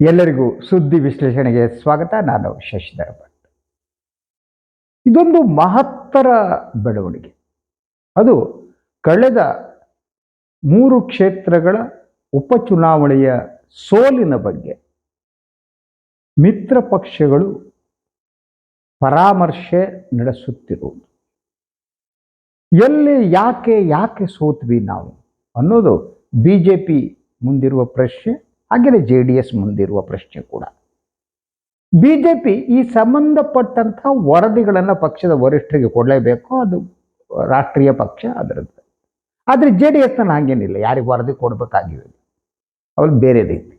ಎಲ್ಲರಿಗೂ ಸುದ್ದಿ ವಿಶ್ಲೇಷಣೆಗೆ ಸ್ವಾಗತ. ನಾನು ಶಶಿಧರ ಭಟ್ ಇದೊಂದು ಮಹತ್ತರ ಬೆಳವಣಿಗೆ. ಅದು ಕಳೆದ ಮೂರು ಕ್ಷೇತ್ರಗಳ ಉಪಚುನಾವಣೆಯ ಸೋಲಿನ ಬಗ್ಗೆ. ಮಿತ್ರ ಪಕ್ಷಗಳು ಪರಾಮರ್ಶೆ ನಡೆಸುತ್ತಿರುವುದು. ಎಲ್ಲಿ ಯಾಕೆ ಯಾಕೆ ಸೋತ್ವಿ ನಾವು ಅನ್ನೋದು ಬಿ ಜೆ ಪಿ ಮುಂದಿರುವ ಪ್ರಶ್ನೆ. ಹಾಗೆಯೇ ಜೆ ಡಿ ಎಸ್ ಮುಂದಿರುವ ಪ್ರಶ್ನೆ ಕೂಡ. ಬಿ ಜೆ ಪಿ ಈ ಸಂಬಂಧಪಟ್ಟಂಥ ವರದಿಗಳನ್ನು ಪಕ್ಷದ ವರಿಷ್ಠರಿಗೆ ಕೊಡಲೇಬೇಕು, ಅದು ರಾಷ್ಟ್ರೀಯ ಪಕ್ಷ ಅದರದ್ದು. ಆದರೆ ಜೆ ಡಿ ಎಸ್ನ ಹಾಗೇನಿಲ್ಲ ಯಾರಿಗೆ ವರದಿ ಕೊಡಬೇಕಾಗಿದೆ ಅವ್ರು ಬೇರೆ ರೀತಿ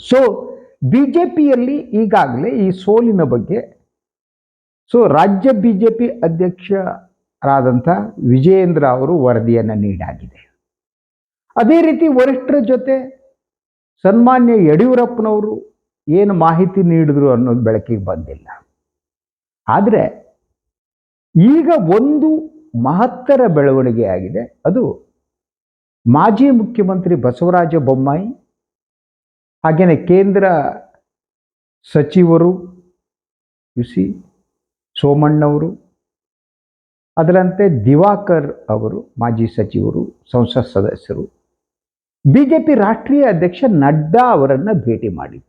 ಸೊ ಬಿ ಜೆ ಪಿಯಲ್ಲಿ ಈಗಾಗಲೇ ಈ ಸೋಲಿನ ಬಗ್ಗೆ ಸೊ ರಾಜ್ಯ ಬಿ ಜೆ ಪಿ ಅಧ್ಯಕ್ಷರಾದಂಥ ವಿಜಯೇಂದ್ರ ಅವರು ವರದಿಯನ್ನು ನೀಡಾಗಿದೆ. ಅದೇ ರೀತಿ ವರಿಷ್ಠರ ಜೊತೆ ಸನ್ಮಾನ್ಯ ಯಡಿಯೂರಪ್ಪನವರು ಏನು ಮಾಹಿತಿ ನೀಡಿದ್ರು ಅನ್ನೋದು ಬೆಳಕಿಗೆ ಬಂದಿಲ್ಲ. ಆದರೆ ಈಗ ಒಂದು ಮಹತ್ತರ ಬೆಳವಣಿಗೆ ಆಗಿದೆ. ಅದು ಮಾಜಿ ಮುಖ್ಯಮಂತ್ರಿ ಬಸವರಾಜ ಬೊಮ್ಮಾಯಿ ಹಾಗೆಯೇ ಕೇಂದ್ರ ಸಚಿವರು ಸಿ ಸೋಮಣ್ಣವರು, ಅದರಂತೆ ದಿವಾಕರ್ ಅವರು, ಮಾಜಿ ಸಚಿವರು, ಸಂಸತ್ ಸದಸ್ಯರು ಬಿಜೆಪಿ ರಾಷ್ಟ್ರೀಯ ಅಧ್ಯಕ್ಷ ನಡ್ಡಾ ಅವರನ್ನು ಭೇಟಿ ಮಾಡಿದ್ದು.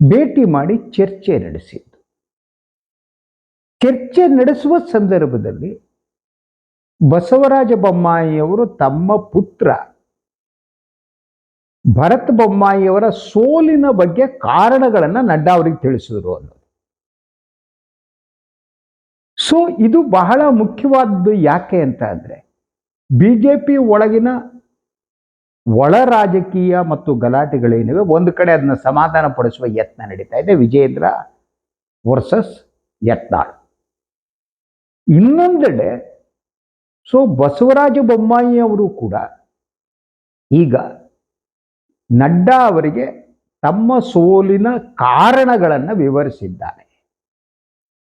ಭೇಟಿ ಮಾಡಿ ಚರ್ಚೆ ನಡೆಸಿದ್ದು. ಚರ್ಚೆ ನಡೆಸುವ ಸಂದರ್ಭದಲ್ಲಿ ಬಸವರಾಜ ಬೊಮ್ಮಾಯಿಯವರು ತಮ್ಮ ಪುತ್ರ ಭರತ್ ಬೊಮ್ಮಾಯಿಯವರ ಸೋಲಿನ ಬಗ್ಗೆ ಕಾರಣಗಳನ್ನು ನಡ್ಡಾ ಅವರಿಗೆ ತಿಳಿಸಿದರು ಅನ್ನೋದು. ಸೊ ಇದು ಬಹಳ ಮುಖ್ಯವಾದ್ದು ಯಾಕೆ ಅಂತ ಅಂದರೆ ಬಿ ಒಳಗಿನ ಒಳ ರಾಜಕೀಯ ಮತ್ತು ಗಲಾಟೆಗಳೇನಿವೆ, ಒಂದು ಕಡೆ ಅದನ್ನ ಸಮಾಧಾನ ಪಡಿಸುವ ಯತ್ನ ನಡೀತಾ ಇದೆ. ವಿಜೇಂದ್ರ ವರ್ಸಸ್ ಯತ್ನಾಳ್. ಇನ್ನೊಂದೆಡೆ, ಸೊ ಬಸವರಾಜ ಬೊಮ್ಮಾಯಿ ಅವರು ಕೂಡ ಈಗ ನಡ್ಡಾ ಅವರಿಗೆ ತಮ್ಮ ಸೋಲಿನ ಕಾರಣಗಳನ್ನು ವಿವರಿಸಿದ್ದಾರೆ.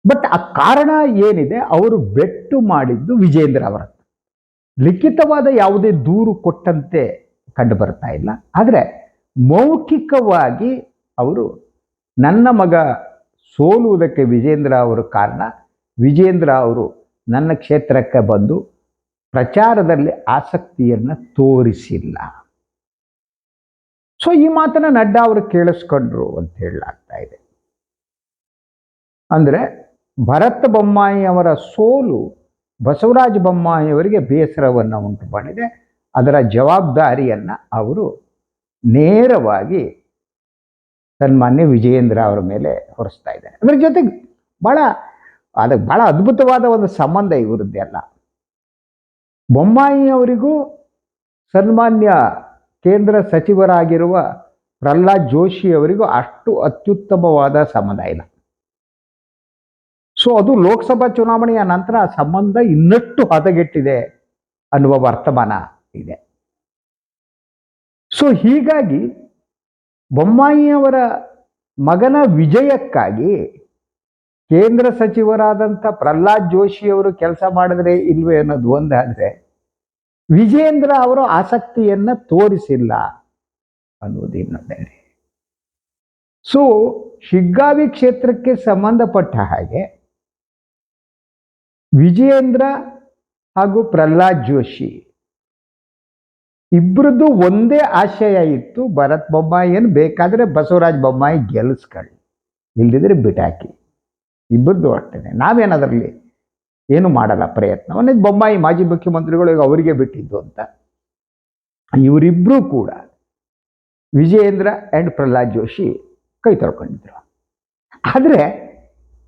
ಬಟ್ ಆ ಕಾರಣ ಏನಿದೆ, ಅವರು ಬೆಟ್ಟು ಮಾಡಿದ್ದು ವಿಜೇಂದ್ರ ಅವರ ಲಿಖಿತವಾದ ಯಾವುದೇ ದೂರು ಕೊಟ್ಟಂತೆ ಕಂಡು ಬರ್ತಾ ಇಲ್ಲ. ಆದರೆ ಮೌಖಿಕವಾಗಿ ಅವರು ನನ್ನ ಮಗ ಸೋಲುವುದಕ್ಕೆ ವಿಜೇಂದ್ರ ಅವರು ಕಾರಣ, ವಿಜೇಂದ್ರ ಅವರು ನನ್ನ ಕ್ಷೇತ್ರಕ್ಕೆ ಬಂದು ಪ್ರಚಾರದಲ್ಲಿ ಆಸಕ್ತಿಯನ್ನು ತೋರಿಸಿಲ್ಲ. ಸೊ ಈ ಮಾತನ್ನ ನಡ್ಡಾ ಅವರು ಕೇಳಿಸ್ಕೊಂಡ್ರು ಅಂತ ಹೇಳಲಾಗ್ತಾ ಇದೆ. ಅಂದರೆ ಭರತ್ ಬೊಮ್ಮಾಯಿ ಅವರ ಸೋಲು ಬಸವರಾಜ ಬೊಮ್ಮಾಯಿ ಅವರಿಗೆ ಬೇಸರವನ್ನು ಉಂಟು ಮಾಡಿದೆ. ಅದರ ಜವಾಬ್ದಾರಿಯನ್ನು ಅವರು ನೇರವಾಗಿ ಸನ್ಮಾನ್ಯ ವಿಜಯೇಂದ್ರ ಅವರ ಮೇಲೆ ಹೊರಿಸ್ತಾ ಇದ್ದಾರೆ. ಅದರ ಜೊತೆಗೆ ಭಾಳ ಅದಕ್ಕೆ ಭಾಳ ಅದ್ಭುತವಾದ ಒಂದು ಸಂಬಂಧ ಇವರದ್ದೇ ಅಲ್ಲ. ಬೊಮ್ಮಾಯಿಯವರಿಗೂ ಸನ್ಮಾನ್ಯ ಕೇಂದ್ರ ಸಚಿವರಾಗಿರುವ ಪ್ರಹ್ಲಾದ್ ಜೋಶಿ ಅವರಿಗೂ ಅಷ್ಟು ಅತ್ಯುತ್ತಮವಾದ ಸಂಬಂಧ ಇಲ್ಲ. ಸೊ ಅದು ಲೋಕಸಭಾ ಚುನಾವಣೆಯ ನಂತರ ಸಂಬಂಧ ಇನ್ನಷ್ಟು ಹದಗೆಟ್ಟಿದೆ ಅನ್ನುವ ವರ್ತಮಾನ ಇದೆ. ಸೊ ಹೀಗಾಗಿ ಬೊಮ್ಮಾಯಿಯವರ ಮಗನ ವಿಜಯಕ್ಕಾಗಿ ಕೇಂದ್ರ ಸಚಿವರಾದಂಥ ಪ್ರಹ್ಲಾದ್ ಜೋಶಿ ಅವರು ಕೆಲಸ ಮಾಡಿದ್ರೆ ಇಲ್ವೇ ಅನ್ನೋದು ಒಂದಾದರೆ ವಿಜೇಂದ್ರ ಅವರು ಆಸಕ್ತಿಯನ್ನು ತೋರಿಸಿಲ್ಲ ಅನ್ನೋದು ಇನ್ನೊಂದೇ ಸೊ ಶಿಗ್ಗಾವಿ ಕ್ಷೇತ್ರಕ್ಕೆ ಸಂಬಂಧಪಟ್ಟ ಹಾಗೆ ವಿಜಯೇಂದ್ರ ಹಾಗೂ ಪ್ರಹ್ಲಾದ್ ಜೋಶಿ ಇಬ್ಬರದ್ದು ಒಂದೇ ಆಶಯ ಇತ್ತು, ಭರತ್ ಬೊಮ್ಮಾಯಿಯನ್ನು ಬೇಕಾದರೆ ಬಸವರಾಜ ಬೊಮ್ಮಾಯಿ ಗೆಲ್ಲಿಸ್ಕೊಳ್ಳಿ ಇಲ್ದಿದ್ರೆ ಬಿಟಾಕಿ. ಇಬ್ಬರದ್ದು ಅಷ್ಟೇ ನಾವೇನದರಲ್ಲಿ ಏನು ಮಾಡಲ್ಲ ಪ್ರಯತ್ನವನ್ನೇ ಬೊಮ್ಮಾಯಿ ಮಾಜಿ ಮುಖ್ಯಮಂತ್ರಿಗಳು ಈಗ ಅವರಿಗೆ ಬಿಟ್ಟಿದ್ದು ಅಂತ. ಇವರಿಬ್ಬರೂ ಕೂಡ ವಿಜಯೇಂದ್ರ ಆ್ಯಂಡ್ ಪ್ರಹ್ಲಾದ್ ಜೋಶಿ ಕೈ ತೊಳ್ಕೊಂಡಿದ್ರು. ಆದರೆ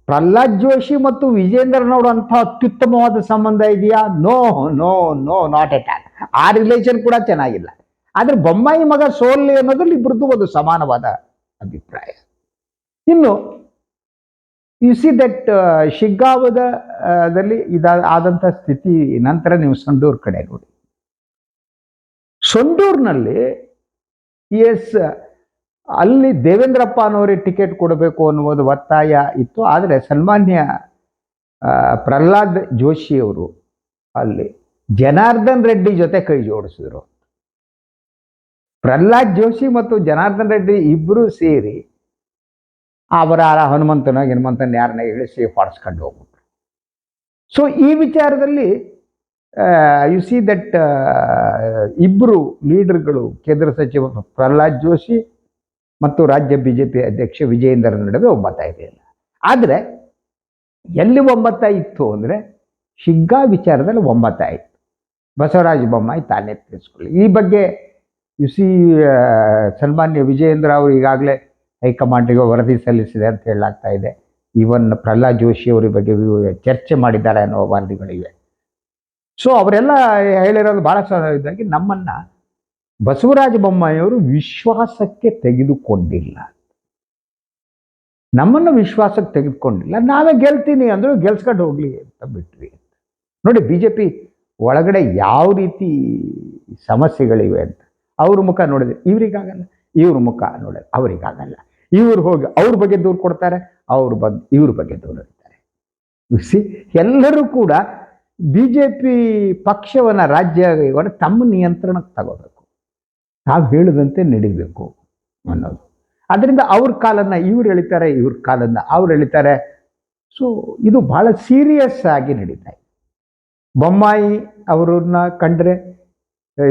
ಪ್ರಹ್ಲಾದ್ ಜೋಶಿ ಮತ್ತು ವಿಜೇಂದ್ರನವರು ಅಂಥ ಅತ್ಯುತ್ತಮವಾದ ಸಂಬಂಧ ಇದೆಯಾ? No no no not at all ಆ ರಿಲೇಷನ್ ಕೂಡ ಚೆನ್ನಾಗಿಲ್ಲ. ಆದರೆ ಬೊಮ್ಮಾಯಿ ಮಗ ಸೋಲ್ಲಿ ಅನ್ನೋದ್ರಲ್ಲಿ ಇಬ್ಬರದ್ದು ಒಂದು ಸಮಾನವಾದ ಅಭಿಪ್ರಾಯ. ಇನ್ನು ಯು ಸಿ ದಟ್ ಶಿಗ್ಗಾವದ ಇದಾದ ಆದಂಥ ಸ್ಥಿತಿ ನಂತರ ನೀವು ಸಂಡೂರ್ ಕಡೆ ನೋಡಿ. ಸಂಡೂರ್ನಲ್ಲಿ ಎಸ್ ಅಲ್ಲಿ ದೇವೇಂದ್ರಪ್ಪ ಅನ್ನೋರಿಗೆ ಟಿಕೆಟ್ ಕೊಡಬೇಕು ಅನ್ನುವುದು ಒತ್ತಾಯ ಇತ್ತು. ಆದರೆ ಸನ್ಮಾನ್ಯ ಪ್ರಹ್ಲಾದ್ ಜೋಶಿ ಅವರು ಅಲ್ಲಿ ಜನಾರ್ದನ್ ರೆಡ್ಡಿ ಜೊತೆ ಕೈ ಜೋಡಿಸಿದ್ರು. ಪ್ರಹ್ಲಾದ್ ಜೋಶಿ ಮತ್ತು ಜನಾರ್ದನ್ ರೆಡ್ಡಿ ಇಬ್ಬರು ಸೇರಿ ಅವರ ಹನುಮಂತನ ಹನುಮಂತನ ಯಾರನ್ನ ಇಳಿಸಿ ಹೊಡೆಸ್ಕೊಂಡು ಹೋಗ್ಬಿಟ್ರು. ಸೊ ಈ ವಿಚಾರದಲ್ಲಿ ಯು ಸಿ ದಟ್ ಇಬ್ಬರು ಲೀಡರ್ಗಳು ಕೇಂದ್ರ ಸಚಿವ ಪ್ರಹ್ಲಾದ್ ಜೋಶಿ ಮತ್ತು ರಾಜ್ಯ ಬಿ ಜೆ ಪಿ ಅಧ್ಯಕ್ಷ ವಿಜಯೇಂದ್ರ ನಡುವೆ ಒಮ್ಮತ ಇದೆಯಲ್ಲ ಆದರೆ ಎಲ್ಲಿ ಒಮ್ಮತ ಇತ್ತು ಅಂದರೆ ಶಿಗ್ಗಾ ವಿಚಾರದಲ್ಲಿ ಒಮ್ಮತ ಆಯಿತು ಬಸವರಾಜ ಬೊಮ್ಮಾಯಿ ತಾನೇ ತಿಳಿಸ್ಕೊಳ್ಳಿ. ಈ ಬಗ್ಗೆ ಯು ಸಿ ಸನ್ಮಾನ್ಯ ವಿಜಯೇಂದ್ರ ಅವರು ಈಗಾಗಲೇ ಹೈಕಮಾಂಡಿಗೆ ವರದಿ ಸಲ್ಲಿಸಿದೆ ಅಂತ ಹೇಳಲಾಗ್ತಾ ಇದೆ. ಈವನ್ ಪ್ರಹ್ಲಾದ್ ಜೋಶಿ ಅವರ ಬಗ್ಗೆ ಚರ್ಚೆ ಮಾಡಿದ್ದಾರೆ ಅನ್ನೋ ವರದಿಗಳಿವೆ. ಸೊ ಅವರೆಲ್ಲ ಹೇಳಿರೋದು ಭಾಳ ಇದಾಗಿ ನಮ್ಮನ್ನ ಬಸವರಾಜ ಬೊಮ್ಮಾಯಿಯವರು ವಿಶ್ವಾಸಕ್ಕೆ ತೆಗೆದುಕೊಂಡಿಲ್ಲ. ನಮ್ಮನ್ನು ವಿಶ್ವಾಸಕ್ಕೆ ತೆಗೆದುಕೊಂಡಿಲ್ಲ. ನಾವೇ ಗೆಲ್ತೀನಿ ಅಂದ್ರು ಗೆಲ್ಸ್ಕೊಂಡು ಹೋಗ್ಲಿ ಅಂತ ಬಿಟ್ವಿ ನೋಡಿ ಬಿ ಜೆ ಪಿ ಒಳಗಡೆ ಯಾವ ರೀತಿ ಸಮಸ್ಯೆಗಳಿವೆ ಅಂತ ಅವ್ರ ಮುಖ ನೋಡಿದ್ರೆ ಇವ್ರಿಗಾಗಲ್ಲ, ಇವ್ರ ಮುಖ ನೋಡಿದ್ರೆ ಅವರಿಗಾಗಲ್ಲ. ಇವ್ರು ಹೋಗಿ ಅವ್ರ ಬಗ್ಗೆ ದೂರು ಕೊಡ್ತಾರೆ, ಅವ್ರ ಬಗ್ಗೆ ಇವ್ರ ಬಗ್ಗೆ ದೂರು ಇರ್ತಾರೆ ಸಿ ಎಲ್ಲರೂ ಕೂಡ ಬಿ ಜೆ ಪಿ ಪಕ್ಷವನ್ನ ರಾಜ್ಯ ಇವಾಗ ತಮ್ಮ ನಿಯಂತ್ರಣಕ್ಕೆ ತಗೋಬೇಕು. ತಾವು ಹೇಳಿದಂತೆ ನಡಿಬೇಕು ಅನ್ನೋದು. ಅದರಿಂದ ಅವ್ರ ಕಾಲನ್ನ ಇವ್ರು ಎಳಿತಾರೆ, ಇವ್ರ ಕಾಲನ್ನ ಅವ್ರು ಎಳಿತಾರೆ. ಸೊ ಇದು ಬಹಳ ಸೀರಿಯಸ್ ಆಗಿ ನಡೀತಾ ಇದೆ. ಬೊಮ್ಮಾಯಿ ಅವ್ರನ್ನ ಕಂಡ್ರೆ,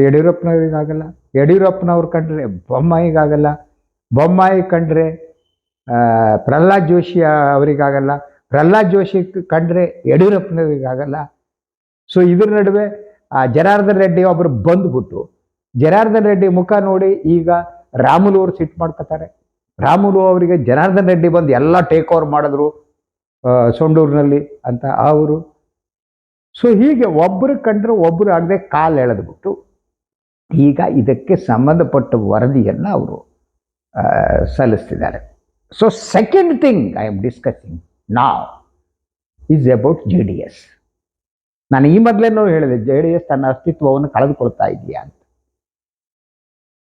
ಯಡಿಯೂರಪ್ಪನವ್ರಿಗಾಗಲ್ಲ, ಯಡಿಯೂರಪ್ಪನವ್ರು ಕಂಡ್ರೆ ಬೊಮ್ಮಾಯಿಗಾಗಲ್ಲ, ಬೊಮ್ಮಾಯಿ ಕಂಡ್ರೆ ಪ್ರಹ್ಲಾದ್ ಜೋಶಿ ಅವರಿಗಾಗಲ್ಲ, ಪ್ರಹ್ಲಾದ್ ಜೋಶಿ ಕಂಡ್ರೆ ಯಡಿಯೂರಪ್ಪನವ್ರಿಗಾಗಲ್ಲ. ಸೊ ಇದ್ರ ನಡುವೆ ಜನಾರ್ದನ್ ರೆಡ್ಡಿ ಒಬ್ಬರು ಬಂದ್ಬಿಟ್ಟು ಜನಾರ್ದನ್ ರೆಡ್ಡಿ ಮುಖ ನೋಡಿ ಈಗ ರಾಮುಲು ಅವರು ಸಿಟ್ಟು ಮಾಡ್ಕೋತಾರೆ. ರಾಮುಲು ಅವರಿಗೆ ಜನಾರ್ದನ್ ರೆಡ್ಡಿ ಬಂದು ಎಲ್ಲ ಟೇಕ್ ಓವರ್ ಮಾಡಿದ್ರು ಸೊಂಡೂರಿನಲ್ಲಿ ಅಂತ ಅವರು. ಸೊ ಹೀಗೆ ಒಬ್ಬರು ಕಂಡ್ರೆ ಒಬ್ಬರು ಆಗದೆ ಕಾಲು ಎಳೆದ್ಬಿಟ್ಟು ಈಗ ಇದಕ್ಕೆ ಸಂಬಂಧಪಟ್ಟ ವರದಿಯನ್ನು ಅವರು ಸಲ್ಲಿಸ್ತಿದ್ದಾರೆ. So second thing I am discussing ನಾವ್ is about J D S ನಾನು ಈ ಮೊದಲೇನೋ ಹೇಳಿದೆ ಜೆ ಡಿ ಎಸ್ ತನ್ನ ಅಸ್ತಿತ್ವವನ್ನು ಕಳೆದುಕೊಳ್ತಾ ಇದೆಯಾ ಅಂತ.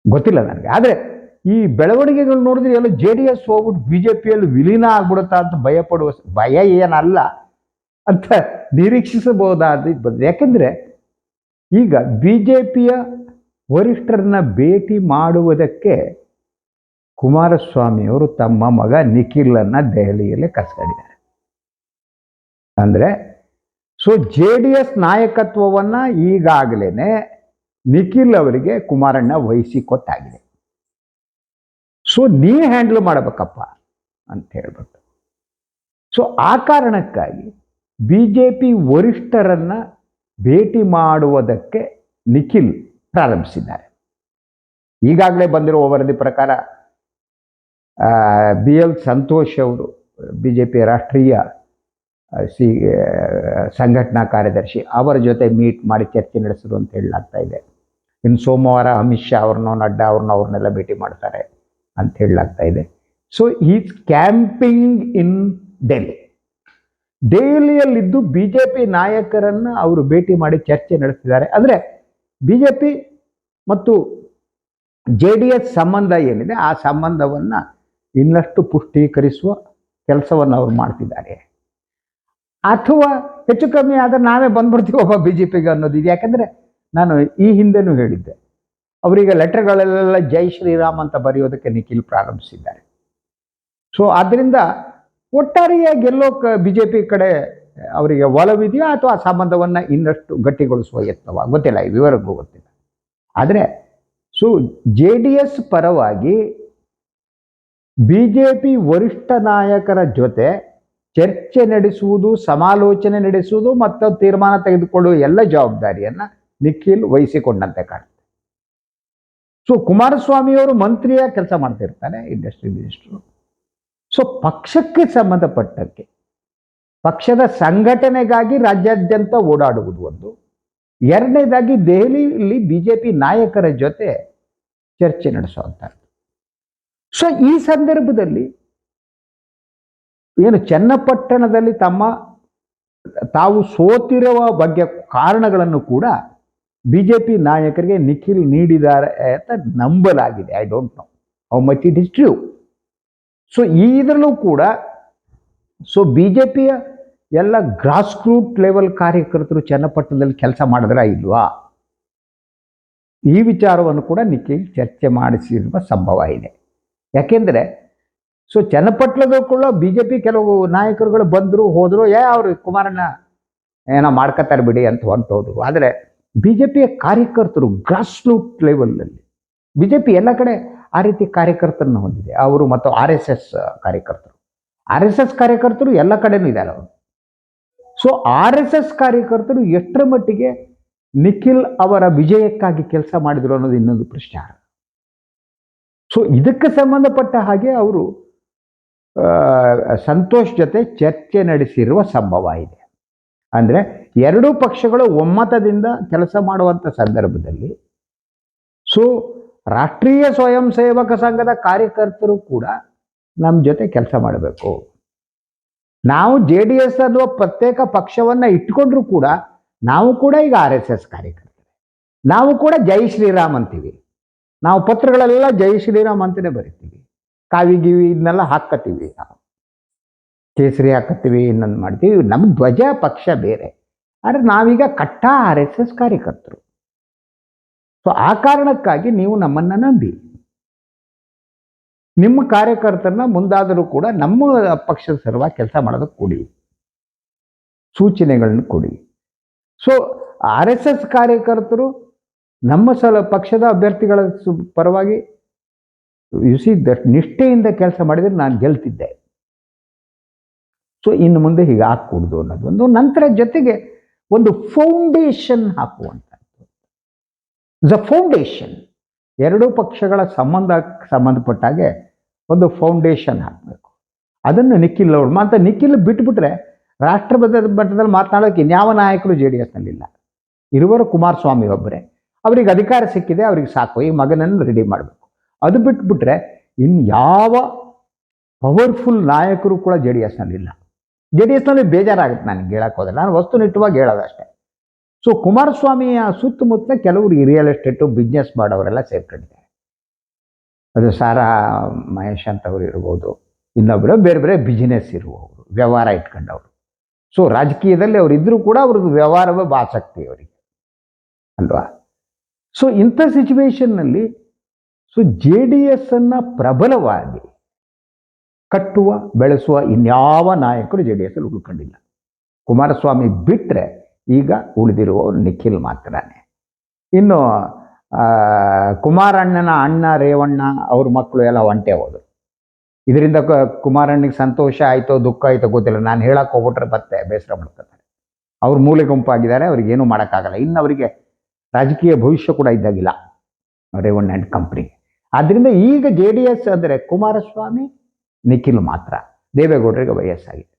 ಗೊತ್ತಿಲ್ಲ ನನಗೆ. ಆದರೆ ಈ ಬೆಳವಣಿಗೆಗಳು ನೋಡಿದ್ರೆ ಎಲ್ಲ ಜೆ ಡಿ ಎಸ್ ಹೋಗ್ಬಿಟ್ಟು ಬಿ ಜೆ ಪಿಯಲ್ಲಿ ವಿಲೀನ ಆಗ್ಬಿಡುತ್ತಾ ಅಂತ ಭಯ ಪಡುವ ಭಯ ಏನಲ್ಲ ಅಂತ ನಿರೀಕ್ಷಿಸಬಹುದಾದ ಯಾಕೆಂದರೆ ಈಗ ಬಿ ಜೆ ಪಿಯ ವರಿಷ್ಠರನ್ನ ಭೇಟಿ ಮಾಡುವುದಕ್ಕೆ ಕುಮಾರಸ್ವಾಮಿಯವರು ತಮ್ಮ ಮಗ ನಿಖಿಲನ್ನು ದೆಹಲಿಯಲ್ಲಿ ಕಸ್ಕೊಂಡಿದ್ದಾರೆ ಅಂದರೆ ಸೊ ಜೆ ಡಿ ಎಸ್ ನಾಯಕತ್ವವನ್ನು ಈಗಾಗಲೇ ನಿಖಿಲ್ ಅವರಿಗೆ ಕುಮಾರಣ್ಣ ವಹಿಸಿಕೊಟ್ಟಾಗಿದೆ ಸೊ ನೀ ಹ್ಯಾಂಡಲ್ ಮಾಡಬೇಕಪ್ಪ ಅಂತ ಹೇಳ್ಬಿಟ್ಟು. ಸೊ ಆ ಕಾರಣಕ್ಕಾಗಿ ಬಿ ಜೆ ಪಿ ವರಿಷ್ಠರನ್ನ ಭೇಟಿ ಮಾಡುವುದಕ್ಕೆ ನಿಖಿಲ್ ಪ್ರಾರಂಭಿಸಿದ್ದಾರೆ. ಈಗಾಗಲೇ ಬಂದಿರುವ ವರದಿ ಪ್ರಕಾರ ಬಿ ಎಲ್ ಸಂತೋಷ್ ಅವರು ಬಿ ಜೆ ಪಿ ರಾಷ್ಟ್ರೀಯ ಸಿ ಸಂಘಟನಾ ಕಾರ್ಯದರ್ಶಿ ಅವರ ಜೊತೆ ಮೀಟ್ ಮಾಡಿ ಚರ್ಚೆ ನಡೆಸಿದ್ರು ಅಂತ ಹೇಳಲಾಗ್ತಾ ಇದೆ. ಇನ್ನು ಸೋಮವಾರ ಅಮಿತ್ ಶಾ ಅವ್ರನ್ನೋ, ನಡ್ಡಾ ಅವ್ರನ್ನ ಅವ್ರನ್ನೆಲ್ಲ ಭೇಟಿ ಮಾಡ್ತಾರೆ ಅಂತ ಹೇಳಲಾಗ್ತಾ ಇದೆ. So is camping in Delhi ದೆಹಲಿಯಲ್ಲಿದ್ದು ಬಿ ಜೆ ಪಿ ನಾಯಕರನ್ನು ಅವರು ಭೇಟಿ ಮಾಡಿ ಚರ್ಚೆ ನಡೆಸಿದ್ದಾರೆ ಅಂದರೆ ಬಿ ಜೆ ಪಿ ಮತ್ತು ಜೆ ಡಿ ಎಸ್ ಸಂಬಂಧ ಏನಿದೆ, ಆ ಸಂಬಂಧವನ್ನು ಇನ್ನಷ್ಟು ಪುಷ್ಟೀಕರಿಸುವ ಕೆಲಸವನ್ನು ಅವರು ಮಾಡ್ತಿದ್ದಾರೆ. ಅಥವಾ ಹೆಚ್ಚು ಕಮ್ಮಿ ಆದರೆ ನಾವೇ ಬಂದ್ಬಿಡ್ತೀವಿ ಒಬ್ಬ ಬಿ ಜೆ ಪಿಗೆ ಅನ್ನೋದಿದೆ ಯಾಕಂದರೆ ನಾನು ಈ ಹಿಂದೆನೂ ಹೇಳಿದ್ದೆ. ಅವರಿಗೆ ಲೆಟರ್ಗಳಲ್ಲೆಲ್ಲ ಜೈ ಶ್ರೀರಾಮ್ ಅಂತ ಬರೆಯೋದಕ್ಕೆ ನಿಖಿಲ್ ಪ್ರಾರಂಭಿಸಿದ್ದಾರೆ. ಸೊ ಆದ್ದರಿಂದ ಒಟ್ಟಾರೆಯಾಗಿ ಎಲ್ಲೋ ಕ ಬಿ ಜೆ ಪಿ ಕಡೆ ಅವರಿಗೆ ಒಲವಿದೆಯೋ ಅಥವಾ ಆ ಸಂಬಂಧವನ್ನು ಇನ್ನಷ್ಟು ಗಟ್ಟಿಗೊಳಿಸುವ ಯತ್ನವ? ಗೊತ್ತಿಲ್ಲ ಈ ವಿವರಕ್ಕೂ ಗೊತ್ತಿಲ್ಲ. ಆದರೆ, ಸೊ, ಜೆ ಡಿ ಎಸ್ ಪರವಾಗಿ ಬಿ ಜೆ ಪಿ ವರಿಷ್ಠ ನಾಯಕರ ಜೊತೆ ಚರ್ಚೆ ನಡೆಸುವುದು, ಸಮಾಲೋಚನೆ ನಡೆಸುವುದು ಮತ್ತು ತೀರ್ಮಾನ ತೆಗೆದುಕೊಳ್ಳುವ ಎಲ್ಲ ಜವಾಬ್ದಾರಿಯನ್ನ ನಿಖಿಲ್ ವಹಿಸಿಕೊಂಡಂತೆ ಕಾಣುತ್ತೆ. ಸೊ ಕುಮಾರಸ್ವಾಮಿಯವರು ಮಂತ್ರಿಯ ಕೆಲಸ ಮಾಡ್ತಿರ್ತಾನೆ ಇಂಡಸ್ಟ್ರಿ ಮಿನಿಸ್ಟ್ರು ಸೊ ಪಕ್ಷಕ್ಕೆ ಸಂಬಂಧಪಟ್ಟಕ್ಕೆ ಪಕ್ಷದ ಸಂಘಟನೆಗಾಗಿ ರಾಜ್ಯಾದ್ಯಂತ ಓಡಾಡುವುದು ಒಂದು. ಎರಡನೇದಾಗಿ, ದೆಹಲಿಯಲ್ಲಿ ಬಿಜೆಪಿ ನಾಯಕರ ಜೊತೆ ಚರ್ಚೆ ನಡೆಸುವಂಥದ್ದು. ಸೊ ಈ ಸಂದರ್ಭದಲ್ಲಿ ಏನು, ಚನ್ನಪಟ್ಟಣದಲ್ಲಿ ತಮ್ಮ ತಾವು ಸೋತಿರುವ ಬಗ್ಗೆ ಕಾರಣಗಳನ್ನು ಕೂಡ ಬಿಜೆಪಿ ನಾಯಕರಿಗೆ ನಿಖಿಲ್ ನೀಡಿದ್ದಾರೆ ಅಂತ ನಂಬಲಾಗಿದೆ. I don't know how much it is true so ಇದರಲ್ಲೂ ಕೂಡ ಸೊ ಬಿ ಜೆ ಪಿಯ ಎಲ್ಲ ಗ್ರಾಸ್ ರೂಟ್ ಲೆವೆಲ್ ಕಾರ್ಯಕರ್ತರು ಚನ್ನಪಟ್ಟಣದಲ್ಲಿ ಕೆಲಸ ಮಾಡಿದ್ರ ಇಲ್ವಾ? ಈ ವಿಚಾರವನ್ನು ಕೂಡ ನಿಖಿಲ್ ಚರ್ಚೆ ಮಾಡಿಸಿರುವ ಸಂಭವ ಇದೆ. ಯಾಕೆಂದರೆ ಸೊ ಚನ್ನಪಟ್ಟಣದ ಕೂಡ ಬಿ ಜೆ ಪಿ ಕೆಲವು ನಾಯಕರುಗಳು ಬಂದರು, ಹೋದರು, ಏ, ಅವರು ಕುಮಾರಣ್ಣ, ಏನೋ ಮಾಡ್ಕೋತಾರೆ ಬಿಡಿ ಅಂತ ಹೊಂಟೋದ್ರು. ಆದರೆ ಬಿ ಜೆ ಪಿಯ ಕಾರ್ಯಕರ್ತರು ಗ್ರಾಸ್ ರೂಟ್ ಲೆವೆಲ್ನಲ್ಲಿ ಬಿ ಜೆ ಪಿ ಎಲ್ಲ ಕಡೆ ಆ ರೀತಿ ಕಾರ್ಯಕರ್ತರನ್ನು ಹೊಂದಿದೆ. ಅವರು ಮತ್ತು ಆರ್ ಎಸ್ ಎಸ್ ಕಾರ್ಯಕರ್ತರು. ಆರ್ ಎಸ್ ಎಸ್ ಕಾರ್ಯಕರ್ತರು ಎಲ್ಲ ಕಡೆನೂ ಇದ್ದಾರೆ ಅವರು. ಸೊ ಆರ್ ಎಸ್ ಎಸ್ ಕಾರ್ಯಕರ್ತರು ಎಷ್ಟರ ಮಟ್ಟಿಗೆ ನಿಖಿಲ್ ಅವರ ವಿಜಯಕ್ಕಾಗಿ ಕೆಲಸ ಮಾಡಿದ್ರು ಅನ್ನೋದು ಇನ್ನೊಂದು ಪ್ರಶ್ನೆ ಸೊ ಇದಕ್ಕೆ ಸಂಬಂಧಪಟ್ಟ ಹಾಗೆ ಅವರು ಸಂತೋಷ್ ಜೊತೆ ಚರ್ಚೆ ನಡೆಸಿರುವ ಸಂಭವ ಇದೆ. ಅಂದರೆ ಎರಡೂ ಪಕ್ಷಗಳು ಒಮ್ಮತದಿಂದ ಕೆಲಸ ಮಾಡುವಂಥ ಸಂದರ್ಭದಲ್ಲಿ ಸೊ ರಾಷ್ಟ್ರೀಯ ಸ್ವಯಂ ಸೇವಕ ಸಂಘದ ಕಾರ್ಯಕರ್ತರು ಕೂಡ ನಮ್ಮ ಜೊತೆ ಕೆಲಸ ಮಾಡಬೇಕು. ನಾವು ಜೆ ಡಿ ಎಸ್ ಅನ್ನುವ ಪ್ರತ್ಯೇಕ ಪಕ್ಷವನ್ನು ಇಟ್ಕೊಂಡ್ರು ಕೂಡ ನಾವು ಕೂಡ ಈಗ ಆರ್ ಎಸ್ ಎಸ್ ಕಾರ್ಯಕರ್ತರು. ನಾವು ಕೂಡ ಜೈ ಶ್ರೀರಾಮ್ ಅಂತೀವಿ. ನಾವು ಪತ್ರಗಳೆಲ್ಲ ಜೈ ಶ್ರೀರಾಮ್ ಅಂತಲೇ ಬರಿತೀವಿ. ಕಾವಿ ಗಿವಿ ಇದನ್ನೆಲ್ಲ ಹಾಕತ್ತೀವಿ. ನಾವು ಕೇಸರಿ ಹಾಕತ್ತೀವಿ, ಇನ್ನೊಂದು ಮಾಡ್ತೀವಿ. ನಮ್ಮ ಧ್ವಜ ಪಕ್ಷ ಬೇರೆ. ಆದರೆ ನಾವೀಗ ಕಟ್ಟ ಆರ್ ಎಸ್ ಎಸ್ ಕಾರ್ಯಕರ್ತರು. ಸೊ ಆ ಕಾರಣಕ್ಕಾಗಿ ನೀವು ನಮ್ಮನ್ನು ನಂಬಿ. ನಿಮ್ಮ ಕಾರ್ಯಕರ್ತರನ್ನ ಮುಂದಾದರೂ ಕೂಡ ನಮ್ಮ ಪಕ್ಷದ ಸಲುವಾಗಿ ಕೆಲಸ ಮಾಡೋದಕ್ಕೆ ಕೊಡಿ. ಸೂಚನೆಗಳನ್ನು ಕೊಡಿ. ಸೊ ಆರ್ ಎಸ್ ಎಸ್ ಕಾರ್ಯಕರ್ತರು ನಮ್ಮ ಸಲ ಪಕ್ಷದ ಅಭ್ಯರ್ಥಿಗಳ ಪರವಾಗಿ ಯುಸಿ ನಿಷ್ಠೆಯಿಂದ ಕೆಲಸ ಮಾಡಿದರೆ ನಾನು ಗೆಲ್ತಿದ್ದೆ. ಸೊ ಇನ್ನು ಮುಂದೆ ಹೀಗೆ ಹಾಕೂಡ್ದು ಅನ್ನೋದೊಂದು ನಂತರ ಜೊತೆಗೆ ಒಂದು ಫೌಂಡೇಶನ್ ಹಾಕುವಂಥದ್ದು ದ ಫೌಂಡೇಶನ್ ಎರಡೂ ಪಕ್ಷಗಳ ಸಂಬಂಧಕ್ಕೆ ಸಂಬಂಧಪಟ್ಟ ಹಾಗೆ ಒಂದು ಫೌಂಡೇಶನ್ ಹಾಕಬೇಕು. ಅದನ್ನು ನಿಖಿಲ್ ಅವರು ಮತ್ತು ನಿಖಿಲ್ ಬಿಟ್ಬಿಟ್ರೆ ರಾಷ್ಟ್ರಪತಿ ಮಟ್ಟದ ಮಟ್ಟದಲ್ಲಿ ಮಾತನಾಡೋಕೆ ಇನ್ಯಾವ ನಾಯಕರು ಜೆ ಡಿ ಎಸ್ನಲ್ಲಿಲ್ಲ ಇರುವರು ಕುಮಾರಸ್ವಾಮಿ ಒಬ್ಬರೇ. ಅವರಿಗೆ ಅಧಿಕಾರ ಸಿಕ್ಕಿದೆ, ಅವ್ರಿಗೆ ಸಾಕು. ಈ ಮಗನನ್ನು ರೆಡಿ ಮಾಡಬೇಕು. ಅದು ಬಿಟ್ಬಿಟ್ರೆ ಇನ್ಯಾವ ಪವರ್ಫುಲ್ ನಾಯಕರು ಕೂಡ ಜೆ ಡಿ ಎಸ್ನಲ್ಲಿಲ್ಲ ಜೆ ಡಿ ಎಸ್ನಲ್ಲಿ ಬೇಜಾರಾಗುತ್ತೆ ನನಗೆ ಹೇಳಕ್ಕೆ ಹೋದ್ರೆ. ನಾನು ವಸ್ತುನಿಟ್ಟವಾಗಿ ಹೇಳೋದಷ್ಟೇ ಸೊ ಕುಮಾರಸ್ವಾಮಿಯ ಸುತ್ತಮುತ್ತ ಕೆಲವರು ರಿಯಲ್ ಎಸ್ಟೇಟು ಬಿಸ್ನೆಸ್ ಮಾಡೋರೆಲ್ಲ ಸೇರ್ಕೊಂಡಿದ್ದಾರೆ. ಅದು ಸಾರಾ, ಮಹೇಶ್ ಅಂತವ್ರು ಇರ್ಬೋದು ಇನ್ನೊಬ್ಬರು ಬೇರೆ ಬೇರೆ ಬಿಸ್ನೆಸ್ ಇರುವವರು, ವ್ಯವಹಾರ ಇಟ್ಕೊಂಡವರು. ಸೊ ರಾಜಕೀಯದಲ್ಲಿ ಅವ್ರು ಕೂಡ ಅವ್ರಿಗೆ ವ್ಯವಹಾರವೇ ಆಸಕ್ತಿ ಅವರಿಗೆ. ಅಲ್ವಾ? ಸೊ ಇಂಥ ಸಿಚುವೇಶನ್ನಲ್ಲಿ ಸೊ ಜೆ ಡಿ ಎಸ್ ಅನ್ನ ಪ್ರಬಲವಾಗಿ ಕಟ್ಟುವ, ಬೆಳೆಸುವ ಇನ್ಯಾವ ನಾಯಕರು ಜೆ ಡಿ ಎಸ್ ಅಲ್ಲಿ ಉಳ್ಕೊಂಡಿಲ್ಲ. ಕುಮಾರಸ್ವಾಮಿ ಬಿಟ್ಟರೆ ಈಗ ಉಳಿದಿರುವವರು ನಿಖಿಲ್ ಮಾತ್ರನೇ. ಇನ್ನು ಕುಮಾರಣ್ಣನ ಅಣ್ಣ ರೇವಣ್ಣ ಅವ್ರ ಮಕ್ಕಳು ಎಲ್ಲ ಒಂಟೆ ಹೋದರು. ಇದರಿಂದ ಕುಮಾರಣ್ಣಿಗೆ ಸಂತೋಷ ಆಯಿತೋ, ದುಃಖ ಆಯಿತೋ ಗೊತ್ತಿಲ್ಲ. ನಾನು ಹೇಳಕ್ಕೆ ಹೋಗ್ಬಿಟ್ರೆ ಬತ್ತೆ ಬೇಸರ ಮಾಡ್ಕೊತಾರೆ ಅವ್ರು ಮೂಲೆ ಗುಂಪಾಗಿದ್ದಾರೆ, ಅವ್ರಿಗೆ ಏನೂ ಮಾಡೋಕ್ಕಾಗಲ್ಲ. ಇನ್ನು ಅವರಿಗೆ ರಾಜಕೀಯ ಭವಿಷ್ಯ ಕೂಡ ಇದ್ದಾಗಿಲ್ಲ. ರೇವಣ್ಣ ಆ್ಯಂಡ್ ಕಂಪ್ನಿಗೆ ಆದ್ದರಿಂದ ಈಗ ಜೆ ಡಿ ಎಸ್ ಅಂದರೆ ಕುಮಾರಸ್ವಾಮಿ ನಿಖಿಲ್ ಮಾತ್ರ. ದೇವೇಗೌಡರಿಗೆ ವಯಸ್ಸಾಗಿದೆ.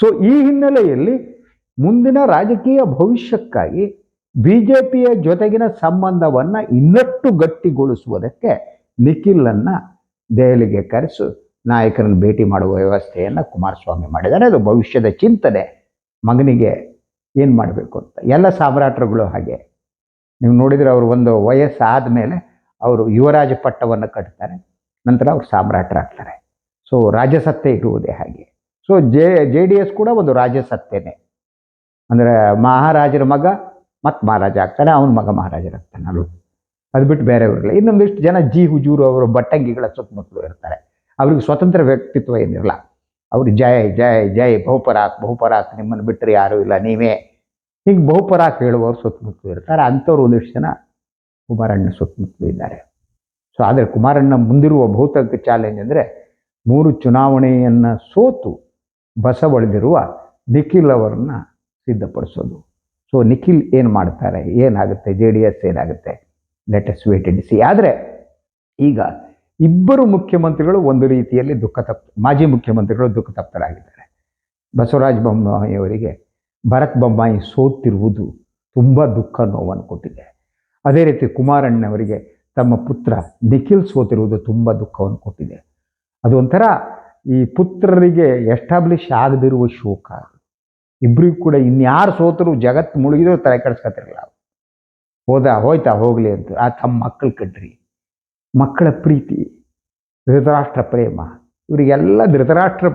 ಸೊ ಈ ಹಿನ್ನೆಲೆಯಲ್ಲಿ ಮುಂದಿನ ರಾಜಕೀಯ ಭವಿಷ್ಯಕ್ಕಾಗಿ ಬಿ ಜೆ ಪಿಯ ಜೊತೆಗಿನ ಸಂಬಂಧವನ್ನು ಇನ್ನಷ್ಟು ಗಟ್ಟಿಗೊಳಿಸುವುದಕ್ಕೆ ನಿಖಿಲನ್ನು ದೆಹಲಿಗೆ ಕರೆಸು ನಾಯಕರನ್ನು ಭೇಟಿ ಮಾಡುವ ವ್ಯವಸ್ಥೆಯನ್ನು ಕುಮಾರಸ್ವಾಮಿ ಮಾಡಿದ್ದಾರೆ. ಅದು ಭವಿಷ್ಯದ ಚಿಂತನೆ. ಮಗನಿಗೆ ಏನು ಮಾಡಬೇಕು ಅಂತ. ಎಲ್ಲ ಸಾಮ್ರಾಟರುಗಳು ಹಾಗೆ. ನೀವು ನೋಡಿದರೆ ಅವರು ಒಂದು ವಯಸ್ಸಾದ ಮೇಲೆ ಅವರು ಯುವರಾಜ ಪಟ್ಟವನ್ನು ಕಟ್ತಾರೆ. ನಂತರ ಅವರು ಸಾಮ್ರಾಟರಾಗ್ತಾರೆ. ಸೊ ರಾಜಸತ್ತೆ ಇರುವುದೇ ಹಾಗೆ. So J J D S ಕೂಡ ಒಂದು ರಾಜಸತ್ತೆನೇ ಅಂದರೆ ಮಹಾರಾಜರ ಮಗ ಮತ್ತು ಮಹಾರಾಜ ಆಗ್ತಾನೆ, ಅವನ ಮಗ ಮಹಾರಾಜರಾಗ್ತಾನೆ ಅಲ್ಲೂ ಅದು ಬಿಟ್ಟು ಬೇರೆಯವರಿಲ್ಲ. ಇನ್ನೊಂದಿಷ್ಟು ಜನ ಜಿ ಹುಜೂರು ಅವರು ಬಟ್ಟಂಗಿಗಳ ಸುತ್ತಮುತ್ತಲು ಇರ್ತಾರೆ. ಅವ್ರಿಗೆ ಸ್ವತಂತ್ರ ವ್ಯಕ್ತಿತ್ವ ಏನಿರಲ್ಲ. ಅವ್ರು ಜಯ ಜಯ ಜಯ ಬಹುಪರಾಕ್ ಬಹುಪರಾಕ್ ನಿಮ್ಮನ್ನು ಬಿಟ್ಟರೆ ಯಾರೂ ಇಲ್ಲ, ನೀವೇ. ಹೀಗೆ ಬಹುಪರಾಕ್ ಹೇಳುವವರು ಸುತ್ತಮುತ್ತಲು ಇರ್ತಾರೆ. ಅಂಥವ್ರು ಒಂದಿಷ್ಟು ಜನ ಕುಮಾರಣ್ಣ ಸುತ್ತಮುತ್ತಲು ಇದ್ದಾರೆ. ಸೊ ಆದರೆ ಕುಮಾರಣ್ಣ ಮುಂದಿರುವ ಬಹುತೇಕ ಚಾಲೆಂಜ್ ಅಂದರೆ ಮೂರು ಚುನಾವಣೆಯನ್ನು ಸೋತು ಬಸವಳಿದಿರುವ ನಿಖಿಲ್ ಅವರನ್ನ ಸಿದ್ಧಪಡಿಸೋದು. ಸೊ ನಿಖಿಲ್ ಏನು ಮಾಡ್ತಾರೆ? ಏನಾಗುತ್ತೆ? ಜೆ ಡಿ ಎಸ್ ಏನಾಗುತ್ತೆ? ಲೆಟೆಸ್ಟ್ ವೇಟ್ ಅಂಡ್ ಸಿ ಆದರೆ, ಈಗ ಇಬ್ಬರು ಮುಖ್ಯಮಂತ್ರಿಗಳು ಒಂದು ರೀತಿಯಲ್ಲಿ ದುಃಖ ತಪ್ಪ, ಮಾಜಿ ಮುಖ್ಯಮಂತ್ರಿಗಳು ದುಃಖ ತಪ್ತರಾಗಿದ್ದಾರೆ. ಬಸವರಾಜ ಬೊಮ್ಮಾಯಿ ಅವರಿಗೆ ಭರತ್ ಬೊಮ್ಮಾಯಿ ಸೋತಿರುವುದು ತುಂಬ ದುಃಖ ನೋವನ್ನು ಕೊಟ್ಟಿದೆ. ಅದೇ ರೀತಿ ಕುಮಾರಣ್ಣವರಿಗೆ ತಮ್ಮ ಪುತ್ರ ನಿಖಿಲ್ ಸೋತಿರುವುದು ತುಂಬ ದುಃಖವನ್ನು ಕೊಟ್ಟಿದೆ. ಅದು ಒಂಥರ ಈ ಪುತ್ರರಿಗೆ ಎಸ್ಟಾಬ್ಲಿಷ್ ಆಗದಿರುವ ಶೋಕ. ಇಬ್ಬರಿಗೂ ಕೂಡ ಇನ್ಯಾರು ಸೋತರು ಜಗತ್ತು ಮುಳುಗಿದ್ರು ತಲೆ ಕೆಡಿಸ್ಕೊತಿರಲಿಲ್ಲ ಹೋದ, ಹೋಯ್ತಾ, ಹೋಗಲಿ ಅಂತ. ಆ ತಮ್ಮ ಮಕ್ಕಳು ಕಟ್ರಿ ಮಕ್ಕಳ ಪ್ರೀತಿ, ಧೃತರಾಷ್ಟ್ರ ಪ್ರೇಮ. ಇವರಿಗೆಲ್ಲ ಧೃತರಾಷ್ಟ್ರ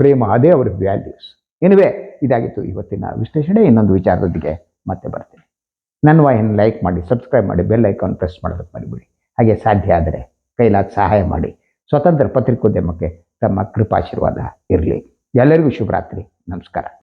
ಪ್ರೇಮ, ಅದೇ ಅವ್ರ ವ್ಯಾಲ್ಯೂಸ್ ಏನಿವೆ ಇದಾಗಿತ್ತು ಇವತ್ತಿನ ವಿಶ್ಲೇಷಣೆ. ಇನ್ನೊಂದು ವಿಚಾರದೊಂದಿಗೆ ಮತ್ತೆ ಬರ್ತೀನಿ. ನನ್ನ ವಾಹಿನಿ ಲೈಕ್ ಮಾಡಿ ಸಬ್ಸ್ಕ್ರೈಬ್ ಮಾಡಿ ಬೆಲ್ ಐಕಾನ್ ಪ್ರೆಸ್ ಮಾಡೋದಕ್ಕೆ ಮರಿಬೇಡಿ. ಹಾಗೆ ಸಾಧ್ಯ ಆದರೆ ಕೈಲಾದ ಸಹಾಯ ಮಾಡಿ. ಸ್ವತಂತ್ರ ಪತ್ರಿಕೋದ್ಯಮಕ್ಕೆ ತಮ್ಮ ಕೃಪಾಶೀರ್ವಾದ ಇರಲಿ. ಎಲ್ಲರಿಗೂ ಶುಭರಾತ್ರಿ. ನಮಸ್ಕಾರ.